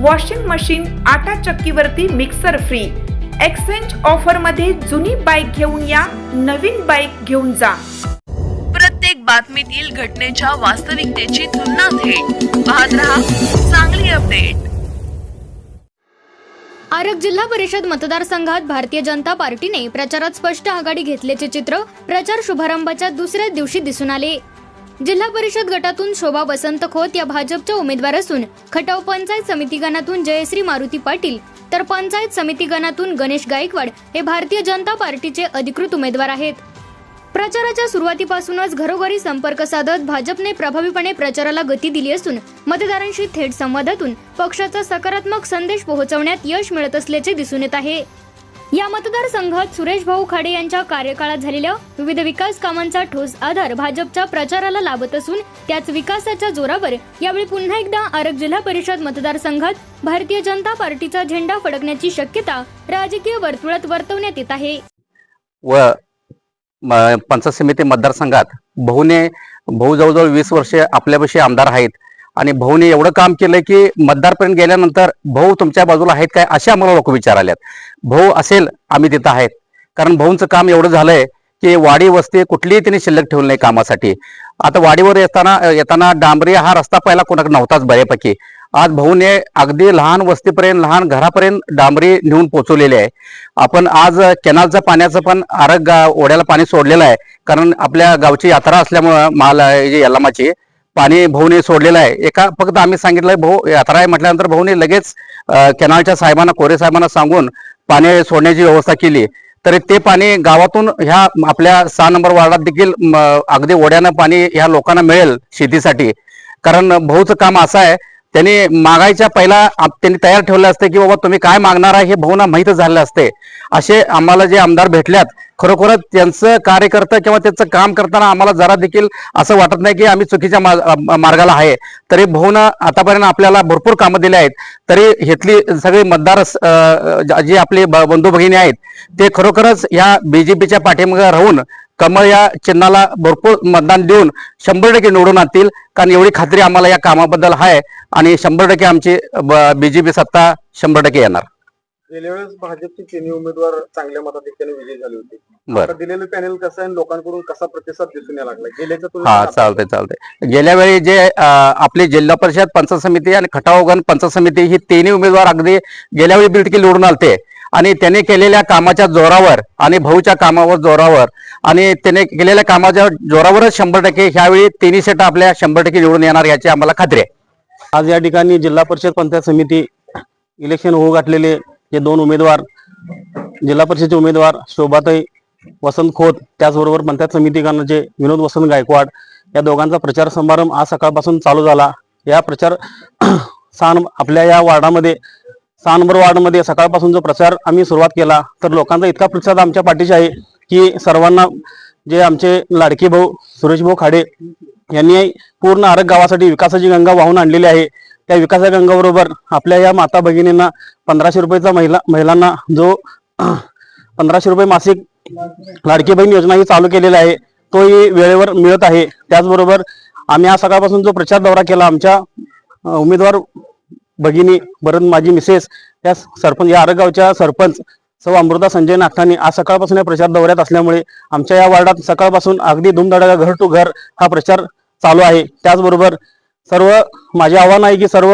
Washing machine आटा चक्कीवरती mixer free exchange ऑफरमध्ये जुनी बाईक घेऊन या नवीन बाईक घेऊन जा. प्रत्येक बातमीतील घटनेच्या वास्तविकतेची तुलना थेट. पाहत रहा चांगली अपडेट आरग जिल्हा परिषद मतदारसंघात भारतीय जनता पार्टीने प्रचारात स्पष्ट आघाडी घेतल्याचे चित्र प्रचार शुभारंभाच्या दुसऱ्या दिवशी दिसून आले. जिल्हा परिषद गटातून शोभा वसंत खोत या भाजपच्या उमेदवार असून खटाव पंचायत समिती गणातून जयश्री मारुती पाटील तर पंचायत समिती गणातून गणेश गायकवाड हे भारतीय जनता पार्टीचे अधिकृत उमेदवार आहेत. प्रचाराच्या सुरुवातीपासूनच घरोघरी संपर्क साधत भाजपने प्रभावीपणे प्रचाराला गती दिली असून मतदारांशी थेट संवादातून पक्षाचा सकारात्मक संदेश पोहोचवण्यात यश मिळत असल्याचे दिसून येत आहे. या मतदारसंघात सुरेश भाऊ खाडे यांच्या कार्यकाळात झालेल्या विविध विकास कामांचा ठोस आधार भाजपच्या प्रचाराला लाभत असून त्याच विकासाच्या जोरावर यावेळी पुन्हा एकदा आरग जिल्हा परिषद मतदारसंघात भारतीय जनता पार्टीचा झेंडा फडकण्याची शक्यता राजकीय वर्तुळात वर्तवण्यात येत आहे. व पंचायत समिती मतदारसंघात भाऊने भाऊ जवळजवळ वीस वर्षे आपल्यापाशी आमदार आहेत. आणि भाऊने एवढं काम केलंय की मतदारपर्यंत गेल्यानंतर भाऊ तुमच्या बाजूला आहेत काय असे आम्हाला लोक विचाराल्यात भाऊ असेल आम्ही तिथं आहेत. कारण भाऊंचं काम एवढं झालंय की वाडी वस्ती कुठलीही त्यांनी शिल्लक ठेवली नाही कामासाठी. आता वाडीवर येताना येताना डांबरी हा रस्ता पहिला कोणाकडे नव्हताच बऱ्यापैकी. आज भाऊने अगदी लहान वस्तीपर्यंत लहान घरापर्यंत डांबरी नेऊन पोचवलेली आहे. आपण आज कॅनलचं पाण्याचं पण आरग गा- ओढ्याला पाणी सोडलेलं आहे. कारण आपल्या गावची यात्रा असल्यामुळं माल यलामाची. यल्लामाची पाणी भाऊने सोडलेलं आहे. एका फक्त आम्ही सांगितलंय भाऊ यात्रा आहे म्हटल्यानंतर भाऊने लगेच कॅनॉलच्या कॅनलच्या साहेबांना कोरे साहेबांना सांगून पाणी सोडण्याची व्यवस्था केली. तरी ते पाणी गावातून ह्या आपल्या सहा नंबर वार्डात देखील अगदी ओढ्यानं पाणी ह्या लोकांना मिळेल शेतीसाठी. कारण भाऊचं काम असं आहे त्यांनी मागायच्या पहिला त्यांनी तयार ठेवलं असते की बाबा तुम्ही काय मागणार आहे हे भाऊना माहीत झालेलं असते. असे आम्हाला जे आमदार भेटल्यात खरोखरच त्यांचं कार्यकर्ता किंवा त्यांचं काम करताना आम्हाला जरा देखील असं वाटत नाही की आम्ही चुकीच्या मा- मार्गाला आहे. तरी भाऊनं आतापर्यंत आपल्याला भरपूर कामं दिली आहेत. तरी घेतली सगळी मतदार जे आपले ब- बंधू भगिनी आहेत ते खरोखरच या बीजेपीच्या पाठीमागे राहून कमळ या चिन्हाला भरपूर मतदान देऊन शंभर टक्के निवडून आणतील. कारण एवढी खात्री आम्हाला या कामाबद्दल आहे आणि शंभर टक्के आमची बीजेपी सत्ता शंभर टक्के येणार. गेल्या वेळेस भाजपचे तिन्ही उमेदवार चांगल्या मताधिक्याने विजयी झाले होते. आता दिलेलं पॅनेल कसं आहे लोकांकडून कसा प्रतिसाद दिसून यायला लागला? गेल्याच्या हा चालतंय चालतंय. गेल्या वेळी जे आपली जिल्हा परिषद पंचायत समिती आणि खटावगण पंचायत समिती ही तिन्ही उमेदवार अगदी गेल्या वेळी बिल्डकी निवडून आलते. आणि त्यांनी केलेल्या कामाच्या जोरावर आणि भाऊच्या कामावर जोरावर आणि त्याने केलेल्या कामाच्या जोरावरच शंभर टक्के ह्यावेळी तिन्ही सेट आपल्या शंभर टक्के निवडून येणार याची आम्हाला खात्री आहे. आज या ठिकाणी जिल्हा परिषद पंचायत समिती इलेक्शन होऊ घातलेले हे दोन उमेदवार जिल्हा परिषदचे उमेदवार शोभाताई वसंत खोत त्याचबरोबर पंचायत समिती विनोद वसंत गायकवाड या दोघांचा प्रचार समारंभ आज सकाळपासून चालू झाला. या प्रचार सहा आपल्या या वार्डामध्ये सहा नंबर वार्डमध्ये सकाळपासून जो प्रचार आम्ही सुरुवात केला. तर लोकांचा इतका प्रतिसाद आमच्या पाठीशी आहे. की सर्वांना जे आमचे लाडके भाऊ सुरेशभाऊ खाडे यांनी पूर्ण आरग गावासाठी विकासाची गंगा वाहून आणलेली आहे. त्या विकासा गंगाबरोबर आपल्या या माता भगिनींना पंधराशे रुपयेचा महिला महिलांना जो पंधराशे रुपये मासिक लाडकी बहीण योजना ही चालू केलेली आहे तोही वेळेवर मिळत आहे. त्याचबरोबर आम्ही आज सकाळपासून जो प्रचार दौरा केला आमच्या उमेदवार भगिनी परत माझी मिसेस त्या सरपंच या आरगावच्या सरपंच सौ अमृता संजय नाथानी आज सकाळपासून या प्रचार दौऱ्यात असल्यामुळे आमच्या या वार्डात सकाळपासून अगदी धुमधडाका घर टू घर हा प्रचार चालू आहे. त्याचबरोबर सर्व माझे आव्हान आहे की सर्व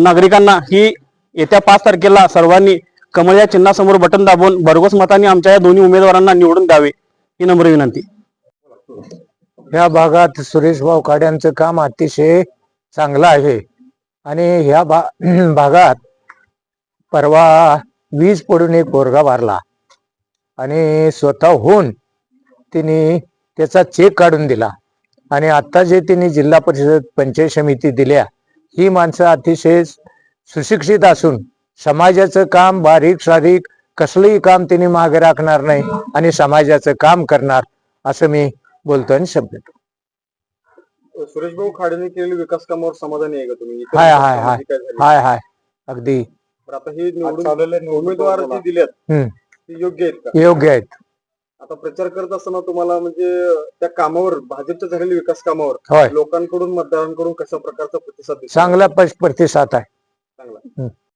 नागरिकांना ही येत्या पाच तारखेला सर्वांनी कमळ या चिन्हासमोर बटन दाबून भरघोस मतांनी आमच्या या दोन्ही उमेदवारांना निवडून द्यावे ही नम्र विनंती. ह्या भागात सुरेश भाऊ काड्यांचं काम अतिशय चांगलं आहे. आणि ह्या भा भागात परवा वीज पडून एक पोरगा मारला आणि स्वतःहून तिने त्याचा चेक काढून दिला. आणि आता जे तिने जिल्हा परिषद पंचायत समिती दिल्या ही माणसं अतिशय सुशिक्षित असून समाजाचं काम बारीक सारीक कसलंही काम त्यांनी मागे राखणार नाही आणि समाजाचं काम करणार असं मी बोलतो आणि शब्द सुरेश भाऊ खाडेने केलेल्या विकास कामावर समाधानी आहे का तुम्ही? हाय, हाय, हाय. हाय हाय. अगदी. तर आता हे निवडून उमेदवार जे दिलेत. ते योग्य आहेत का योग्य आहेत आता प्रचार करत असताना तुम्हाला म्हणजे त्या कामावर भाजपच्या झालेल्या विकास कामावर लोकांकडून मतदारांकडून कशा प्रकारचा प्रतिसाद दिसतो? चांगला पश- प्रतिसाद आहे चांगला.